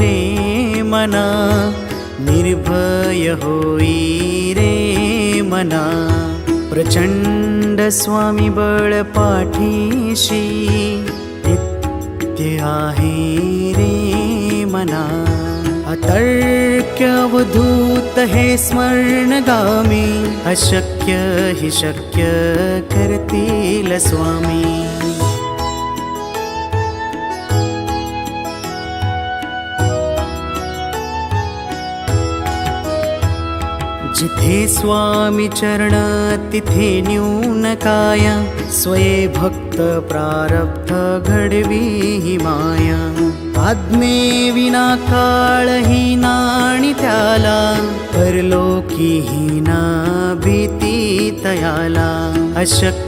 रे मना निर्भय होई रे मना। प्रचंड स्वामी बळ पाठीशी नित्य आहे रे मना। अतर्क्य अवधूत हे स्मरणगामी अशक्य हि शक्य करतील स्वामी जिथे स्वामी चरण तिथे न्यून काया. स्वये भक्त प्रारब्ध घडवी ही माया. आज्ञे विना काळ ही नाणी त्याला. परलोकी ही ना भीती तयाला. अशक्य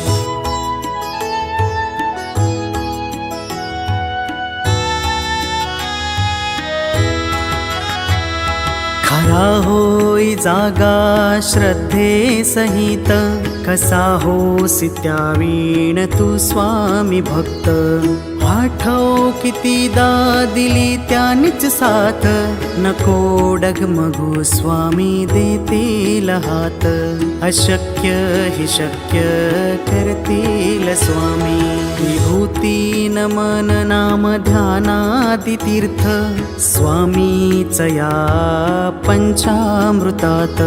खरा होई जागा श्रद्धे सहित? कसा हो सित्यावीण तू स्वामी भक्त? आठव कितीदा दिली त्यानीच साथ? नको डगमगू स्वामी देतील हात. शक्य हि शक्य करतील स्वामी. विभूती नमन नाम ध्यानादि तीर्थ स्वामीच या पंचामृतात.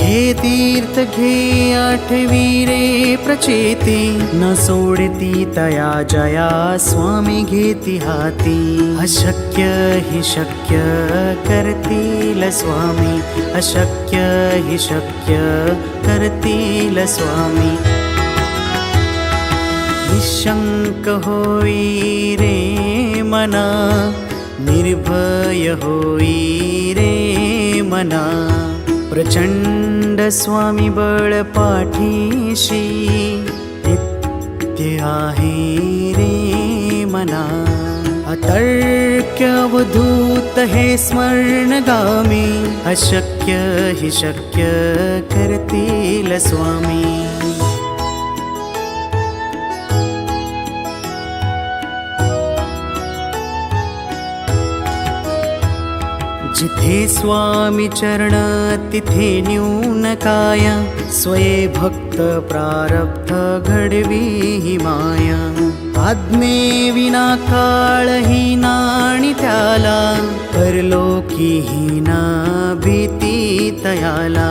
हे तीर्थ घे आठवी रे प्रचेती न सोडती तया जया स्वामी घेती हाती. अशक्य हि शक्य करतील स्वामी अशक्य हि शक्य करतील स्वामी। निशङ्क होई रे मना निर्भय होई रे मना। प्रचंड स्वामी बळ पाठीशी नित्य आहे रे मना अतर्क्य अवधूत हे स्मरणगामी अशक्य हि शक्य करतील स्वामी। जिथे स्वामी चरण तिथे न्यून काया स्वये भक्त प्रारब्ध घडवी माया आज्ञे विना काळ ही नाणी त्याला परलोकी ही ना भीती तयाला.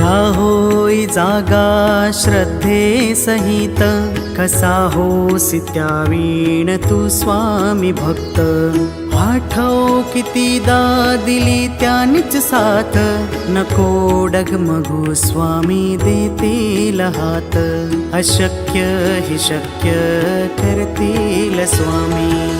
खरा होय जागा श्रद्धे सहित? कसा होसी त्यावीण तू स्वामी भक्त? आठव कितीदा दिली त्यानीच साथ? नको डगमगू स्वामी देतील हात अशक्य हि शक्य करतील स्वामी.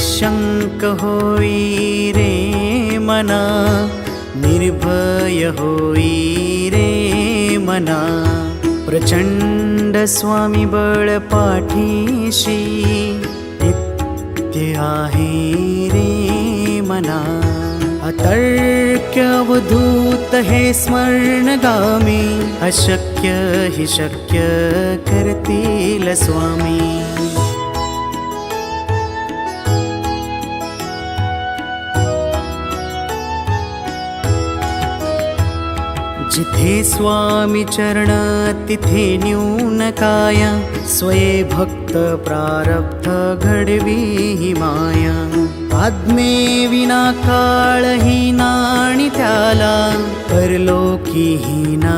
निशंक होई रे मना निर्भय होई रे मना। प्रचंड स्वामी बळ पाठीशी नित्य आहे रे मना। अतर्क्य अवधूत हे स्मरणगामी अशक्य हि शक्य करतील स्वामी जिथे स्वामी चरण तिथे न्यून काय स्वये भक्त प्रारब्ध घडवी ही माया. आज्ञे विना काळ ही नाणी त्याला परलोकी ही ना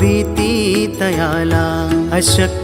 भीती तयाला. अशक्य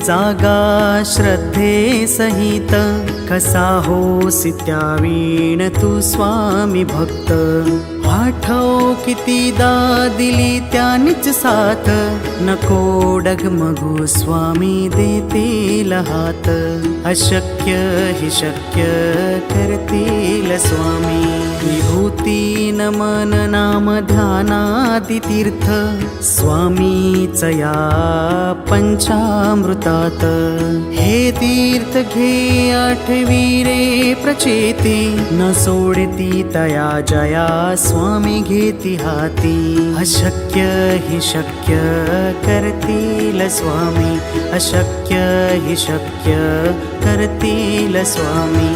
जागा श्रद्धे सहित कसा होसी त्यावीण तू स्वामी भक्त? आठव कितीदा दिली त्यानीच साथ नको डगमगू स्वामी देतील हात. शक्य हि शक्य करतील स्वामी. विभूती नमन नाम ध्यानादितीर्थ स्वामीच या पंचामृतात. हे तीर्थ घे आठवी रे प्रचेती। न सोडती तया जया स्वामी घेती हाती। अशक्य हि शक्य करतील स्वामी। अशक्य हि शक्य करतील स्वामी।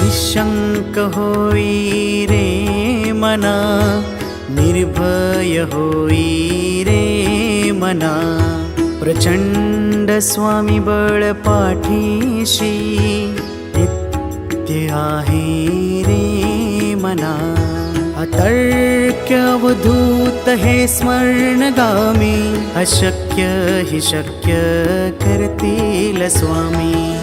निशंक होई रे मना निर्भय होई रे मना प्रचंड स्वामी बळ पाठीशी. नित्य आहे रे मना. अतर्क्यवधूत हे स्मरणगामी. अशक्य हि शक्य करतील स्वामी.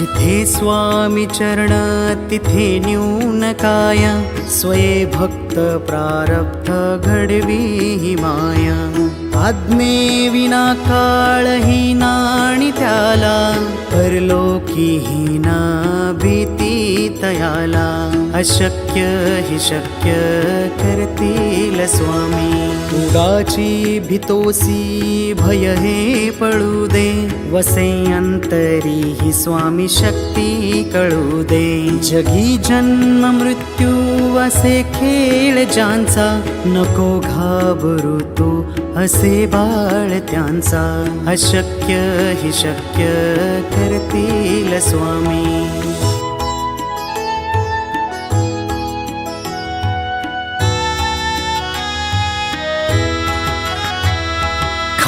जिथे स्वामी चरण तिथे न्यून काय स्वये भक्त प्रारब्ध घडवी ही माया. आज्ञे विना काळ ही नाणी त्याला परलोकी ही ना भीती तयाला. शक्य हि शक्य करतील स्वामी. उडाची भितोसी भय हे पळू दे. वसे अंतरी ही स्वामी शक्ती कळू दे. जगी जन्म मृत्यू असे खेळ ज्यांचा नको घाबरू तू असे बाळ त्यांचा. अशक्य हि शक्य करतील स्वामी.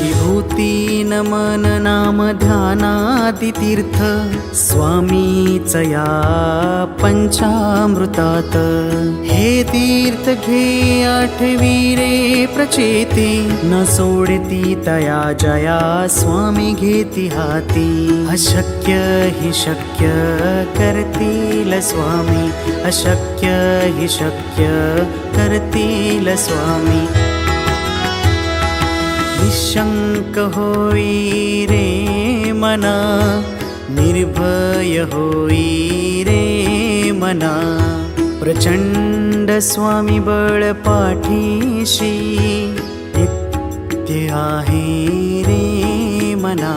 विभूती नमन नाम ध्यानादितीर्थ स्वामीच या पंचामृतात। हे तीर्थ घे आठवीरे प्रचेते न सोडती तया जया स्वामी घेती हाती। अशक्य हि शक्य करतील स्वामी अशक्य हि शक्य करतील स्वामी। निशंक होई रे मना निर्भय होई रे मना। प्रचंड स्वामी बळ पाठीशी नित्य आहे रे मना।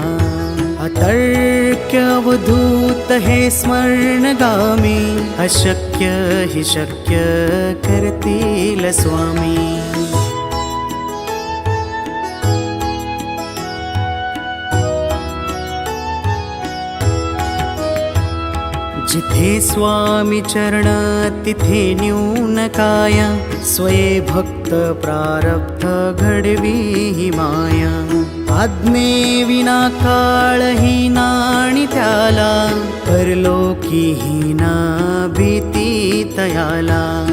अतर्क्य अवधूत हे स्मरणगामी अशक्य हि शक्य करतील स्वामी जिथे स्वामी चरण तिथे न्यून काय. स्वये भक्त प्रारब्ध घडवी ही माया. आज्ञे विना काळ ही नाणी त्याला. परलोकी ही ना भीती तयाला.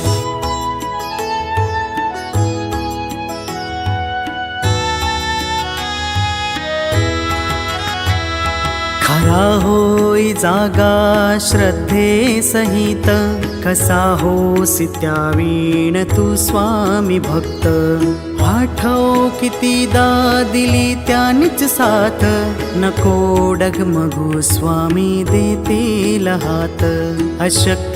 खरा होई जागा श्रद्धे सहित? कसा होसी त्यावीण तू स्वामी भक्त? आठव कितीदा दिली त्यानीच साथ? नको डगमगू स्वामी देतील हात. अशक्य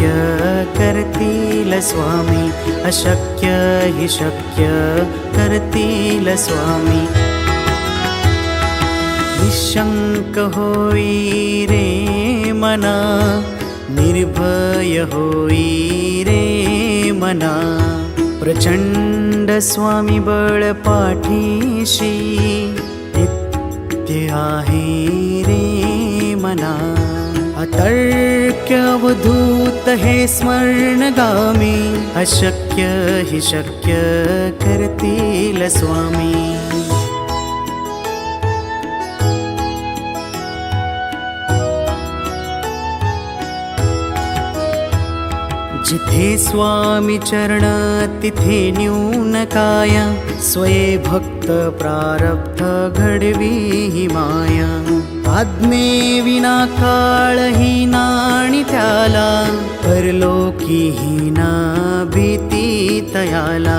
करतील स्वामी अशक्य हि शक्य करतील स्वामी। निशंक होई रे मना निर्भय होई रे मना। प्रचंड स्वामी बळ पाठीशी नित्य आहे रे मना अतर्क्य अवधूत हे स्मरणगामी अशक्य हि शक्य करतील स्वामी। जिथे स्वामी चरण तिथे न्यून काय स्वये भक्त प्रारब्ध घडवी माया आज्ञे विना काळ ही नाणी त्याला परलोकी ही ना भीती तयाला.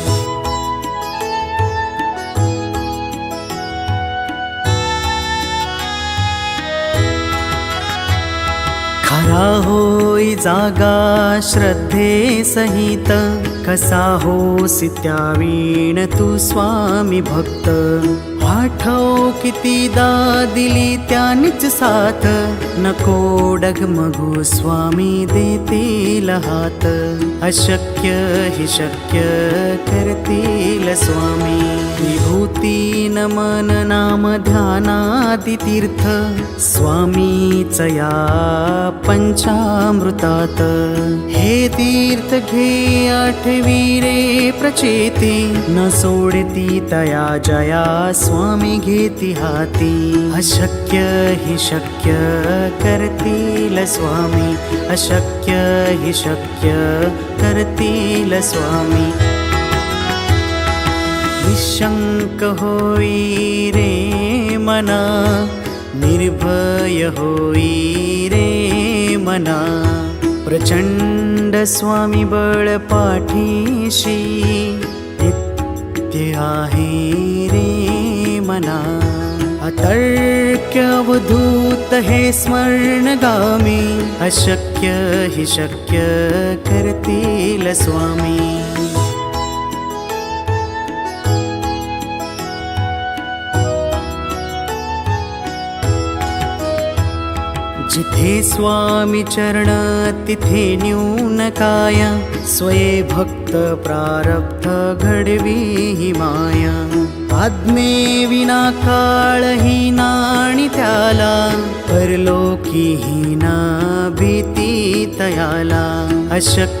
खरा होई जागा श्रद्धे सहित? कसा होसी त्यावीण तू स्वामी भक्त? आठव कितीदा दिली त्यानीच साथ. नको डगमगू स्वामी देतील हात. अशक्य हि शक्य करतील स्वामी. विभूती नमन नाम ध्यानादितीर्थ. स्वामीच या पंचामृतात. हे तीर्थ घे आठवी रे प्रचेती। न सोडती तया जया स्वामी घेती हाती। अशक्य हि शक्य करतील स्वामी। अशक्य हि शक्य करतील स्वामी। निशंक होई रे मना। निर्भय होई रे मना। प्रचंड स्वामी बळ पाठीशी नित्य आहे रे मना. अतर्क्य अवधूत हे स्मरणगामी. अशक्य हि शक्य करतील स्वामी. जिथे स्वामी चरण तिथे न्यून काय. स्वये भक्त प्रारब्ध घडवी ही माया. आज्ञे विना काळ ही नाणी त्याला. परलोकी ही ना भीती तयाला. अशक्य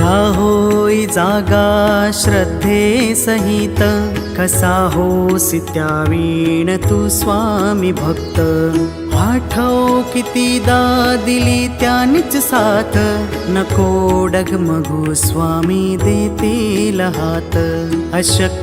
खरा होय जागा श्रद्धे सहित? कसा होसी त्यावीण तू स्वामी भक्त? आठव कितीदा दिली त्यानीच साथ? नको डगमगू स्वामी देतील हात.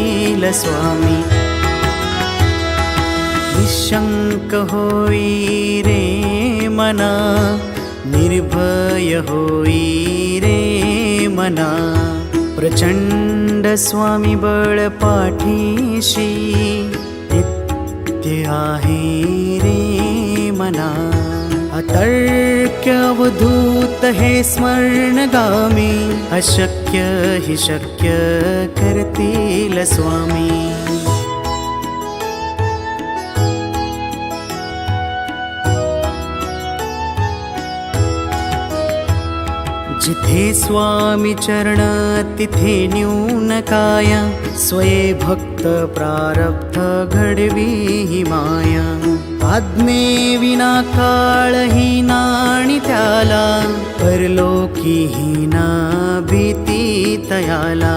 करतील स्वामी। निशंक होई रे मना निर्भय होई रे मना। प्रचंड स्वामी बळ पाठीशी नित्य आहे रे मना। अतर्क्य अवधूत हे स्मरणगामी अशक्य हि शक्य करतील स्वामी। जिथे स्वामी चरण तिथे न्यून काय स्वये भक्त प्रारब्ध घडवी ही माया आज्ञे विना काळही नाणी त्याला परलोकी ही ना भीती तयाला.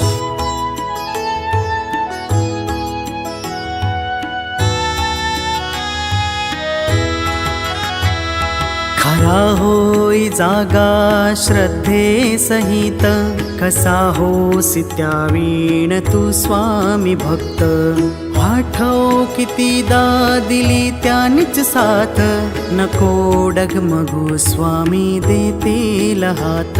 खरा होई जागा श्रद्धे सहित? कसा होसी त्यावीण तू स्वामी भक्त? आठव कितीदा दिली त्यानीच साथ? नको डगमगू स्वामी देते हात.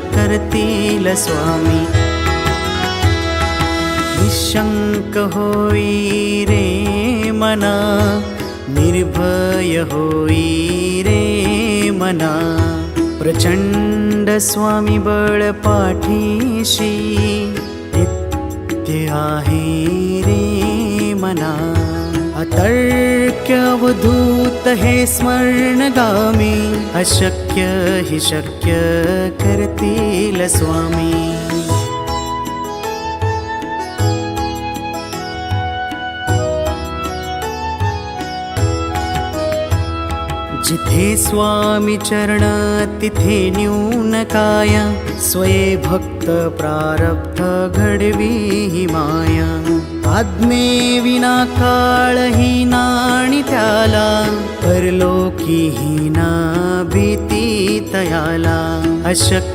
करतील स्वामी निशंक होई रे मना निर्भय होई रे मना। प्रचंड स्वामी बळ पाठीशी नित्य आहे रे मना अतर्क्य अवधूत हे स्मरणगामी अशक्य हि शक्य करतील स्वामी. जिथे स्वामी चरण तिथे न्यून काय. स्वये भक्त प्रारब्ध घडवी ही माया. आज्ञे विना काळ ही नाणी त्याला. परलोकी ही ना भीती तयाला.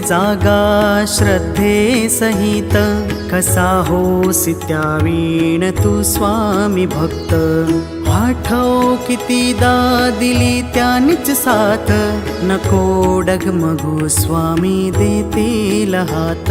जागा श्रद्धे सहित कसा होसी त्यावीण तू स्वामी भक्त? आठव कितीदा दिली त्यानीच साथ नको डगमगू स्वामी देतील हात.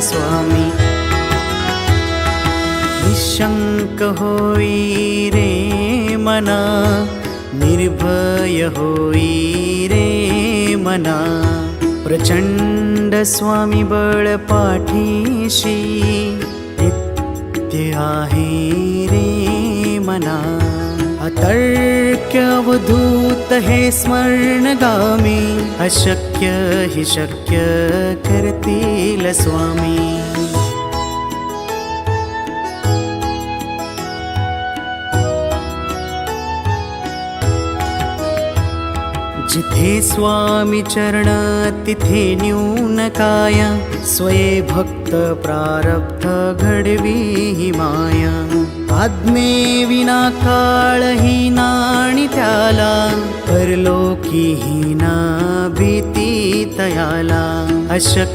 स्वामी निशंक होई रे मना निर्भय होई रे मना। प्रचंड स्वामी बळ पाठीशी नित्य आहे रे मना अतर्क्य अवधूत हे स्मरणगामी अशक्य हि शक्य करतील स्वामी। जिथे स्वामी चरण तिथे न्यून काय स्वये भक्त प्रारब्ध घडवी माया आज्ञे विना काळ ही नाणी त्याला परलोकी ही ना भीती तयाला.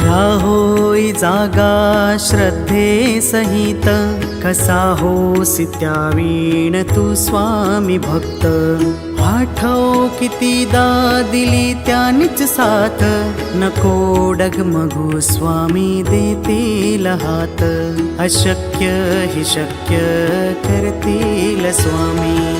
खरा होई जागा श्रद्धे सहित कसा होसी त्यावीण तू स्वामी भक्त? आठव कितीदा दिली त्यानीच साथ नको डगमगू स्वामी देतील हात अशक्य हि शक्य करतील स्वामी.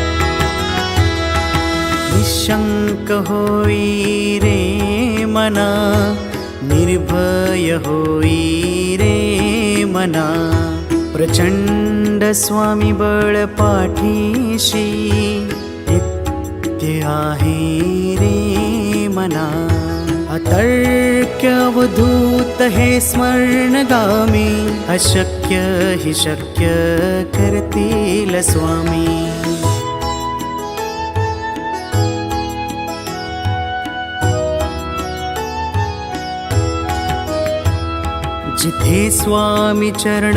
निशंक होई रे मना निर्भय होई रे मना। प्रचंड स्वामी बळ पाठीशी नित्य आहे रे मना। अतर्क्य अवधूत हे स्मरणगामी अशक्य हि शक्य करतील स्वामी जिथे स्वामी चरण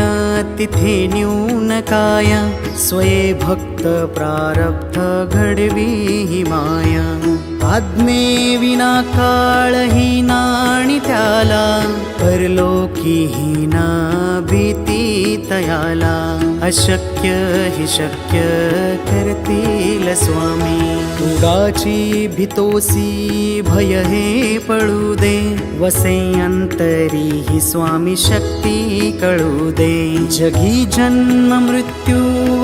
तिथे न्यून काय स्वये भक्त प्रारब्ध घडवी ही माया. आज्ञे विना काळ ही नाणी त्याला परलोकी ही ना भीती तयाला. अशक्य हि शक्य करतील स्वामी. उगाची भीतोसी भय हे पळू दे वसे अंतरी ही स्वामी शक्ती कळू दे. जगी जन्म मृत्यू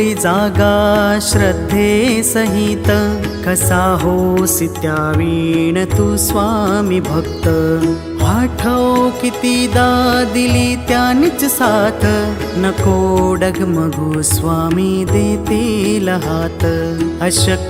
होई जागा श्रद्धे सहित. कसा होसी त्यावीण तू स्वामी भक्त. आठव कितीदा दिली त्यानीच साथ. नको डगमगू स्वामी देतील हात. अशक्य